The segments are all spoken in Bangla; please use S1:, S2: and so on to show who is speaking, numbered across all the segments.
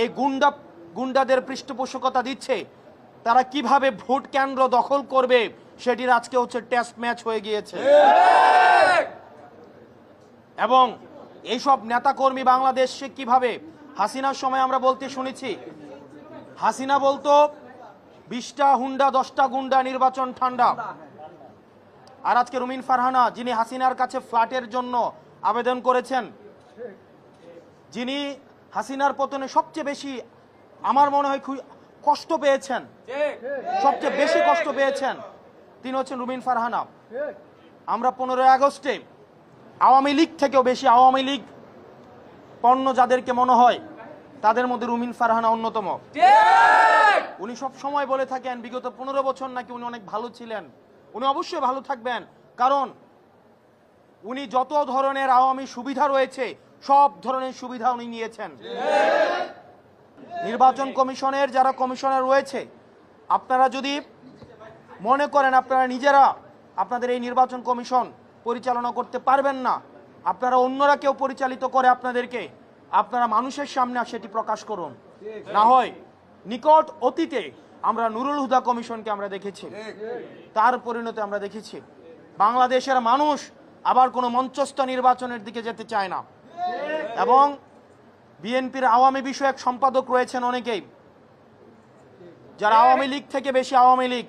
S1: এই গুন্ডা, গুন্ডাদের পৃষ্ঠপোষকতা দিচ্ছে। তারা কীভাবে ভোট কেন্দ্র দখল করবে, সেটির আজকে হচ্ছে টেস্ট ম্যাচ হয়ে গিয়েছে। এবং এইসব নেতাকর্মী বাংলাদেশে কীভাবে, হাসিনার সময় আমরা বলতে শুনেছি, হাসিনা বলতো, বিশটা হুন্ডা, দশটা গুন্ডা, নির্বাচন ঠান্ডা। আর আজকে রুমিন ফারহানা, যিনি হাসিনার কাছে ফ্ল্যাটের জন্য আবেদন করেছেন, যিনি হাসিনার পতনে সবচেয়ে বেশি আমার মনে হয় কষ্ট পেয়েছেন। সবচেয়ে বেশি কষ্ট পেয়েছেন তিনি হচ্ছেন রুমিন ফারহানা। আমরা পনেরোই আগস্টে আওয়ামী লীগ থেকেও বেশি আওয়ামী লীগ পণ্য যাদেরকে মনে হয়, তাদের মধ্যে রুমিন ফারহানা অন্যতম। উনি সব সময় বলে থাকেন, বিগত পনেরো বছর নাকি উনি অনেক ভালো ছিলেন। উনি অবশ্যই ভালো থাকবেন, কারণ উনি যত ধরনের আওয়ামী সুবিধা রয়েছে সব ধরনের সুবিধা উনি নিয়েছেন। নির্বাচন কমিশনের যারা কমিশনার রয়েছে, আপনারা যদি মনে করেন আপনারা নিজেরা আপনাদের এই নির্বাচন কমিশন পরিচালনা করতে পারবেন না, আপনারা অন্যরা কেউ পরিচালিত করে আপনাদেরকে, আপনারা মানুষের সামনে সেটি প্রকাশ করুন। না হয় নিকট অতীতে আমরা নুরুল হুদা কমিশনকে আমরা দেখেছি, তার পরিণতি আমরা দেখেছি। বাংলাদেশের মানুষ আবার কোনো মঞ্চস্থ নির্বাচনের দিকে যেতে চায় না। এবং বিএনপির আওয়ামী বিষয়ক সম্পাদক রয়েছেন অনেকেই। যারা আওয়ামী লীগ থেকে বেশি আওয়ামী লীগ,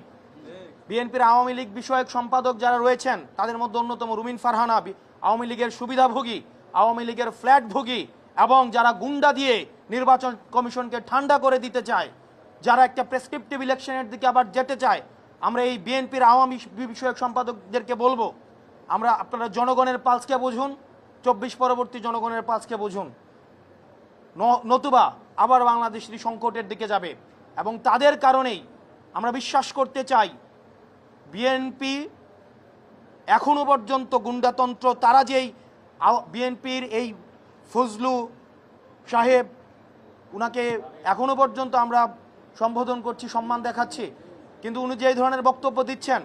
S1: বিএনপির আওয়ামী লীগ বিষয়ক সম্পাদক যারা রয়েছেন, তাদের মধ্যে অন্যতম রুমিন ফারহানা আওয়ামী লীগের সুবিধাভোগী, আওয়ামী লীগের ফ্ল্যাট ভোগী এবং যারা গুন্ডা দিয়ে নির্বাচন কমিশনকে ঠান্ডা করে দিতে চায়, যারা একটা প্রেসক্রিপটিভ ইলেকশনের দিকে আবার যেতে চায়, আমরা এই বিএনপির আওয়ামী বিষয়ক সম্পাদকদেরকে বলব। আমরা আপনারা জনগণের পালসকে বুঝুন চব্বিশ পরবর্তী জনগণের পালসকে বুঝুন। নতুবা আবার বাংলাদেশটি সংকটের দিকে যাবে এবং তাদের কারণেই আমরা বিশ্বাস করতে চাই বিএনপি এখনও পর্যন্ত গুন্ডাতন্ত্র, তারা যেই বিএনপির এই ফজলু সাহেব, উনাকে এখনও পর্যন্ত আমরা সম্বোধন করছি, সম্মান দেখাচ্ছি। কিন্তু উনি যে ধরনের বক্তব্য দিচ্ছেন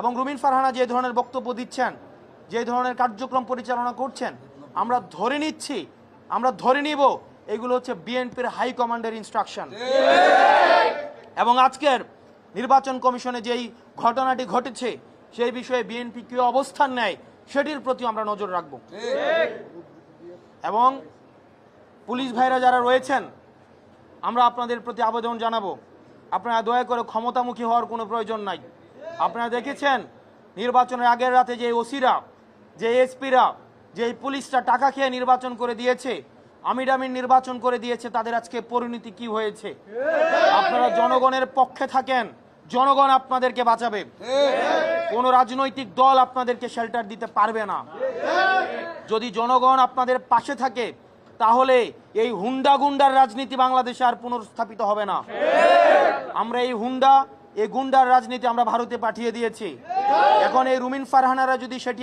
S1: এবং রুমিন ফারহানা যে ধরনের বক্তব্য দিচ্ছেন যে ধরনের কার্যক্রম পরিচালনা করছেন, আমরা ধরে নিচ্ছি, আমরা ধরে নিব, এগুলো হচ্ছে বিএনপির হাই কমান্ডের ইনস্ট্রাকশন এবং আজকের নির্বাচন কমিশনে যেই ঘটনাটি ঘটেছে, সেই বিষয়ে বিএনপি কি অবস্থান নেয়, সেটির প্রতি আমরা নজর রাখব। এবং পুলিশ ভাইরা যারা রয়েছেন, আমরা আপনাদের প্রতি আবেদন জানাব। আপনারা দয়া করে ক্ষমতামুখী হওয়ার কোনো প্রয়োজন নাই। আপনারা দেখেছেন, নির্বাচনের আগের রাতে যে ওসিরা যে এসপিরা যে পুলিশরা টাকা খেয়ে নির্বাচন করে দিয়েছে আমিরামিন নির্বাচন করে দিয়েছে, তাদের আজকে পরিণতি কি হয়েছে? আপনারা জনগণের পক্ষে থাকেন, জনগণ আপনাদেরকে বাঁচাবে। কোন রাজনৈতিক দল আপনাদেরকে শেল্টার দিতে পারবে না। যদি জনগণ আপনাদের পাশে থাকে, তাহলে এই হুন্ডা গুন্ডার রাজনীতি বাংলাদেশে আর পুনর্স্থাপিত হবে না। আমরা এই হুন্ডা, এই গুন্ডার রাজনীতি আমরা ভারতে পাঠিয়ে দিয়েছি। এখন এই রুমিন ফারহানারা যদি সেটি